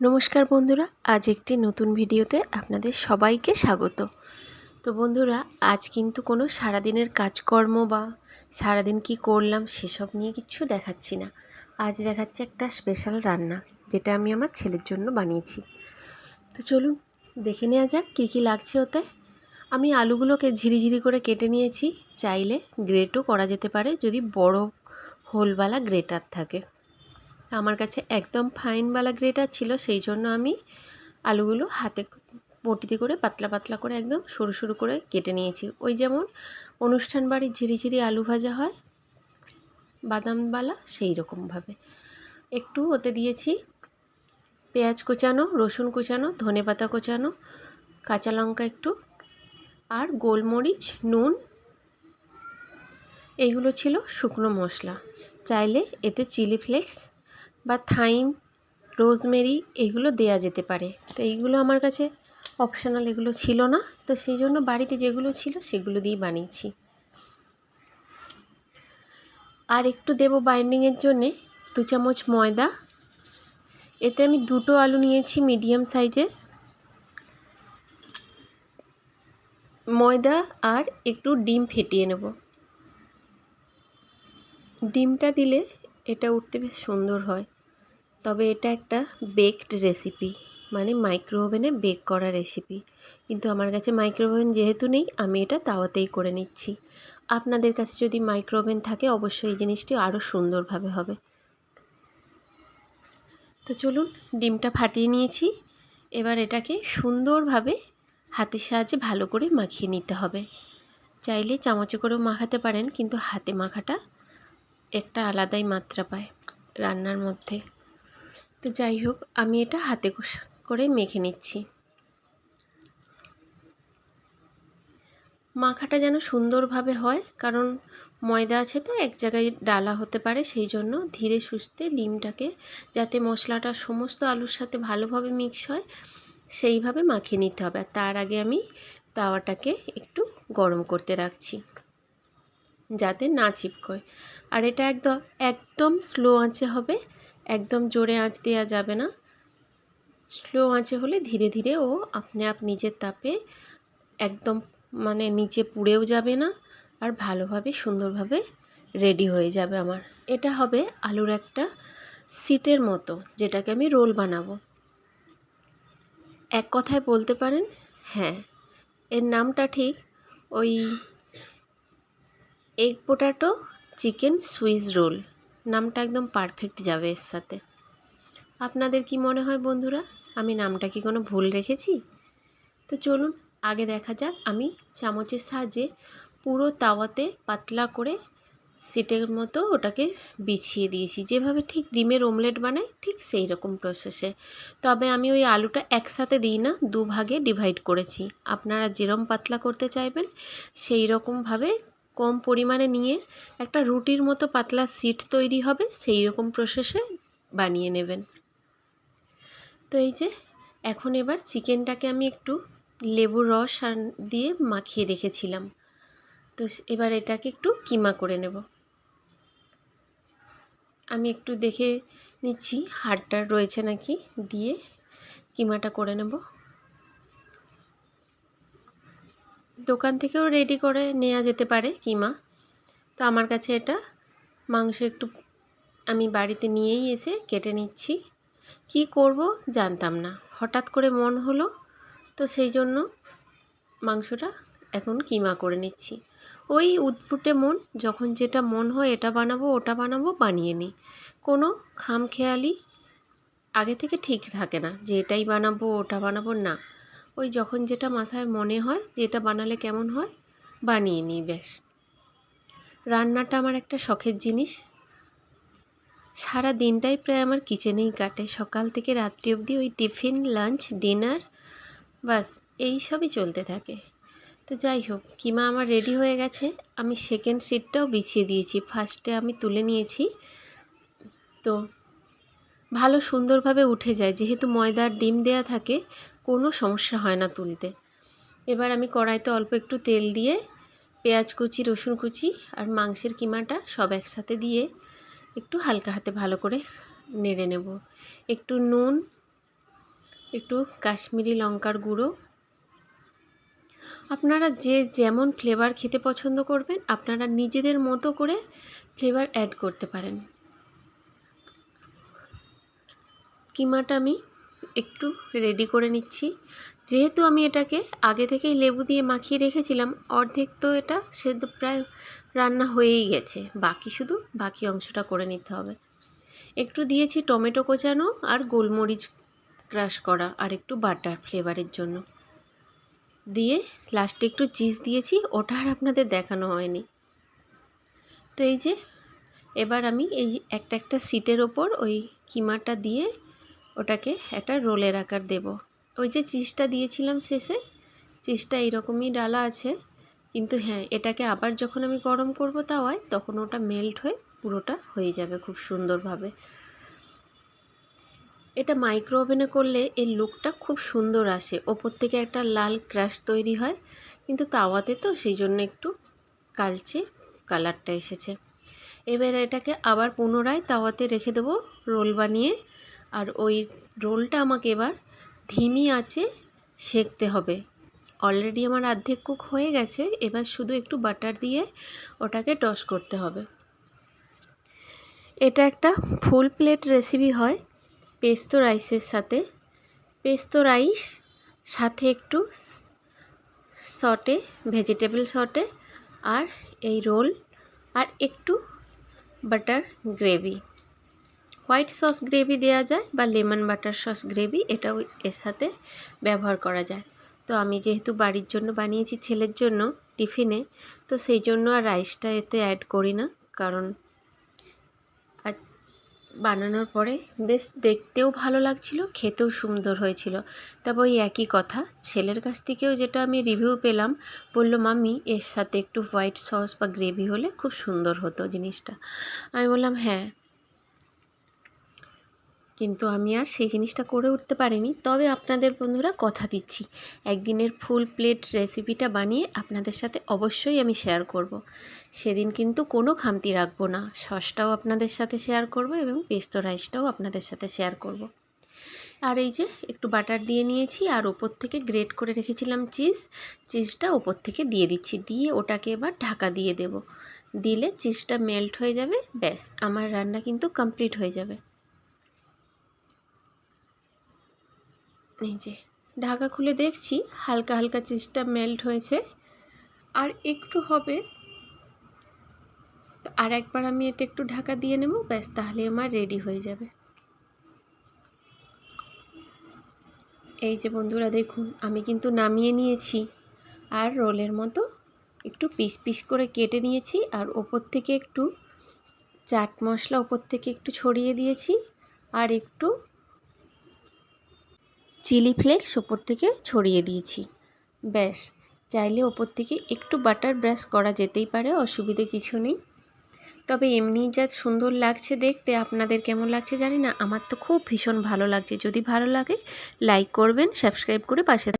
নমস্কার বন্ধুরা, আজ একটি নতুন ভিডিওতে আপনাদের সবাইকে স্বাগত। তো বন্ধুরা, আজ কিন্তু কোনো সারাদিনের কাজকর্ম বা সারাদিন কি করলাম সেসব নিয়ে কিচ্ছু দেখাচ্ছি না। আজ দেখাচ্ছি একটা স্পেশাল রান্না, যেটা আমি আমার ছেলের জন্য বানিয়েছি। তো চলুন, দেখে নেওয়া যাক কী কী লাগছে ওতে। আমি আলুগুলোকে ঝিরিঝিরি করে কেটে নিয়েছি, চাইলে গ্রেটও করা যেতে পারে যদি বড় হোলওয়ালা গ্রেটার থাকে। আমার কাছে একদম ফাইনওয়ালা গ্রেটার ছিল, সেই জন্য আমি আলুগুলো হাতে বটিতে করে পাতলা পাতলা করে একদম সরু সরু করে কেটে নিয়েছি। ওই যেমন অনুষ্ঠান বাড়ির ঝিরিঝিরি আলু ভাজা হয় বাদামওয়ালা সেই রকমভাবে একটু ওতে দিয়েছি পেঁয়াজ কুচানো, রসুন কুচানো, ধনে পাতা কুচানো, কাঁচা লঙ্কা একটু আর গোলমরিচ, নুন, এইগুলো ছিল শুকনো মশলা। চাইলে এতে চিলি ফ্লেক্স বা থাইম রোজমেরি এগুলো দেয়া যেতে পারে। তো এইগুলো আমার কাছে অপশানাল এগুলো ছিল না। তো সেই জন্য বাড়িতে যেগুলো ছিল সেগুলো দিয়ে বানিয়েছি। আর একটু দেব বাইন্ডিংয়ের জন্যে দু চামচ ময়দা। এতে আমি দুটো আলু নিয়েছি মিডিয়াম সাইজের ময়দা আর একটু ডিম ফেটিয়ে নেব। ডিমটা দিলে এটা উঠতে বেশ সুন্দর হয়। তবে এটা একটা বেকড রেসিপি মানে মাইক্রো ওভেনে বেক করা রেসিপি কিন্তু আমার কাছে মাইক্রো ওভেন যেহেতু নেই, আমি এটা তাওয়াতেই করে নিচ্ছি। আপনাদের কাছে যদি মাইক্রো ওভেন থাকে, অবশ্যই এই জিনিসটি আরও সুন্দরভাবে হবে। তো চলুন, ডিমটা ফাটিয়ে নিয়েছি। এবার এটাকে সুন্দরভাবে হাতের সাহায্যে ভালো করে মাখিয়ে নিতে হবে। চাইলে চামচে করেও মাখাতে পারেন, কিন্তু হাতে মাখাটা একটা আলাদাই মাত্রা পায় রান্নার মধ্যে। তো যাই হোক, আমি এটা হাতে করে মেখে নিচ্ছি। মাখাটা যেন সুন্দরভাবে হয়, কারণ ময়দা আছে তো, এক জায়গায় ডালা হতে পারে, সেই জন্য ধীরে সুস্থে ডিমটাকে যাতে মশলাটা সমস্ত আলুর সাথে ভালোভাবে মিক্স হয়, সেইভাবে মাখিয়ে নিতে হবে। আর তার আগে আমি তাওয়াটাকে একটু গরম করতে রাখছি। যাতে না চিপকয় আর এটা একদম একদম স্লো আঁচে হবে। একদম জোরে আঁচ দেওয়া যাবে না। স্লো আঁচে হলে ধীরে ধীরে ও আপনি আপ নিজের তাপে একদম মানে নিচে পুড়েও যাবে না আর ভালোভাবে, সুন্দরভাবে রেডি হয়ে যাবে আমার। এটা হবে আলুর একটা সিটের মতো, যেটাকে আমি রোল বানাবো। এক কথায় বলতে পারেন হ্যাঁ এর নামটা ঠিক ওই egg potato chicken Swiss roll নামটা একদম পারফেক্ট যাবে এর সাথে। আপনাদের কি মনে হয় বন্ধুরা? আমি নামটা কি কোনো ভুল রেখেছি? তো চলুন, আগে দেখা যাক। আমি চামচের সাহায্যে পুরো তাওয়াতে পাতলা করে সিটের মতো ওটাকে বিছিয়ে দিয়েছি। যেভাবে ঠিক ডিমের ওমলেট বানাই, ঠিক সেই রকম প্রসেসে তবে আমি ওই আলুটা একসাথে দিই না, দুভাগে ডিভাইড করেছি। আপনারা যেরম পাতলা করতে চাইবেন, সেই রকমভাবে কম পরিমাণে নিয়ে একটা রুটির মতো পাতলা সিট তৈরি হবে সেই রকম প্রসেসে বানিয়ে নেবেন। তো এই যে, এখন এবার চিকেনটাকে আমি একটু লেবুর রস আর দিয়ে মাখিয়ে রেখেছিলাম। তো এবার এটাকে একটু কিমা করে নেব। আমি একটু দেখে নিচ্ছি হাড়টার রয়েছে নাকি, দিয়ে কিমাটা করে নেব। দোকান থেকেও রেডি করে নেওয়া যেতে পারে কিমা। তো আমার কাছে এটা। মাংস একটু আমি বাড়িতে নিয়েই এসে কেটে নিচ্ছি। কি করব জানতাম না। হঠাৎ করে মন হলো, তো সেই জন্য মাংসটা এখন কিমা করে নিচ্ছি। ওই উদ্ভুটে মন, যখন যেটা মন হয় এটা বানাবো, ওটা বানাবো, বানিয়ে নিই। কোনো খামখেয়ালি আগে থেকে ঠিক থাকে না যে এটাই বানাবো, ওটা বানাবো, না। ওই যখন যেটা মাথায় মনে হয় যে এটা বানালে কেমন হয়, বানিয়ে নিই, ব্যাস। রান্নাটা আমার একটা শখের জিনিস। সারা দিনটাই প্রায় আমার কিচেনেই কাটে। সকাল থেকে রাত্রি অবধি ওই টিফিন, লাঞ্চ, ডিনার বাস এই সবই চলতে থাকে। তো যাই হোক, কিমা আমার রেডি হয়ে গেছে। আমি সেকেন্ড সিটটাও বিছিয়ে দিয়েছি। ফার্স্টে আমি তুলে নিয়েছি। তো ভালো সুন্দরভাবে উঠে যায়। যেহেতু ময়দার ডিম দেয়া থাকে কোনো সমস্যা হয় না তুলতে। এবার আমি কড়াইতে অল্প একটু তেল দিয়ে পেঁয়াজ কুচি, রসুন কুচি আর মাংসের কিমাটা সব একসাথে দিয়ে একটু হালকা হাতে ভালো করে নেড়ে নেব। একটু নুন, একটু কাশ্মীরি লঙ্কার গুঁড়ো। আপনারা যে যেমন ফ্লেভার খেতে পছন্দ করবেন, আপনারা নিজেদের মতো করে ফ্লেভার অ্যাড করতে পারেন। কিমাটা আমি একটু রেডি করে নিচ্ছি। যেহেতু আমি এটাকে আগে থেকেই লেবু দিয়ে মাখিয়ে রেখেছিলাম, অর্ধেক তো এটা সেদ্ধ প্রায় রান্না হয়েই গেছে। বাকি শুধু বাকি অংশটা করে নিতে হবে। একটু দিয়েছি টমেটো কোচানো আর গোলমরিচ ক্রাশ করা আর একটু বাটার ফ্লেভারের জন্য। দিয়ে লাস্টে একটু চিজ দিয়েছি, ওটা আর আপনাদের দেখানো হয়নি। তো এই যে, এবার আমি এই একটা একটা সিটের ওপর ওই কিমাটা দিয়ে ওটাকে একটা রোলের আকার দেব। ওই যে চিজটা দিয়েছিলাম শেষে, চিজটা এইরকমই ডালা আছে। কিন্তু হ্যাঁ এটাকে আবার যখন আমি গরম করব তাওয়ায়, তখন ওটা মেল্ট হয়ে পুরোটা হয়ে যাবে খুব সুন্দরভাবে। এটা মাইক্রো ওভেনে করলে এর লুকটা খুব সুন্দর আসে। ওপর থেকে একটা লাল ক্রাশ তৈরি হয়, কিন্তু তাওয়াতে তো সেই জন্য একটু কালচে কালারটা এসেছে। এবার এটাকে আবার পুনরায় তাওয়াতে রেখে দেবো, রোল বানিয়ে আর ওই রোলটা আমাকে এবার ধিমি আঁচে সেঁকতে হবে। অলরেডি আমার অর্ধেক কুক হয়ে গেছে, এবার শুধু একটু বাটার দিয়ে ওটাকে টস করতে হবে। এটা একটা ফুল প্লেট রেসিপি হয় পেস্তো রাইসের সাথে। পেস্তো রাইস, সাথে একটু সটে ভেজিটেবল সটে, আর এই রোল, আর একটু butter gravy white sauce gravy দেওয়া যায় বা লেমন বাটার সস গ্রেভি, এটাও এর সাথে ব্যবহার করা যায়। তো আমি যেহেতু বাড়ির জন্য বানিয়েছি ছেলের জন্য টিফিনে, তো সেই জন্য আর রাইসটা এতে অ্যাড করি না। কারণ বানানোর পরে বেশ দেখতেও ভালো লাগছিল, খেতেও সুন্দর হয়েছিল। তবে ওই একই কথা, ছেলের কাছ থেকেও যেটা আমি রিভিউ পেলাম, বলল, মাম্মি, এর সাথে একটু হোয়াইট সস বা গ্রেভি হলে খুব সুন্দর হতো জিনিসটা। আমি বললাম হ্যাঁ। কিন্তু আমি আর সেই জিনিসটা করে উঠতে পারিনি। তবে আপনাদের বন্ধুরা কথা দিচ্ছি। একদিনের ফুল প্লেট রেসিপিটা বানিয়ে আপনাদের সাথে অবশ্যই আমি শেয়ার করব। সেদিন কিন্তু কোনো খামতি রাখব না। সসটাও আপনাদের সাথে শেয়ার করব এবং পেস্তো রাইসটাও আপনাদের সাথে শেয়ার করব। আর এই যে একটু বাটার দিয়ে নিয়েছি আর ওপর থেকে গ্রেট করে রেখেছিলাম চিজ। চিজটা ওপর থেকে দিয়ে দিচ্ছি। দিয়ে ওটাকে এবার ঢাকা দিয়ে দেব। দিলে চিজটা মেল্ট হয়ে যাবে। ব্যাস, আমার রান্না কিন্তু কমপ্লিট হয়ে যাবে। এই যে, ঢাকা খুলে দেখছি, হালকা হালকা চিজটা মেল্ট হয়েছে। আর একটু হবে। আর একবার আমি এতে একটু ঢাকা দিয়ে নেব, ব্যাস তাহলে আমার রেডি হয়ে যাবে। এই যে বন্ধুরা দেখুন, আমি কিন্তু নামিয়ে নিয়েছি। আর রোলের মতো একটু পিস পিস করে কেটে নিয়েছি। আর ওপর থেকে একটু চাট মশলা ওপর থেকে একটু ছড়িয়ে দিয়েছি। আর একটু চিলি ফ্লেক্স ওপর থেকে ছড়িয়ে দিয়েছি। ব্যাস, চাইলে ওপর থেকে একটু বাটার ব্রাশ করা যেতেই পারে, অসুবিধে কিছু নেই। তবে এমনি যা সুন্দর লাগছে দেখতে, আপনাদের কেমন লাগছে জানি না, আমার তো খুব ভীষণ ভালো লাগছে। যদি ভালো লাগে লাইক করবেন সাবস্ক্রাইব করে পাশে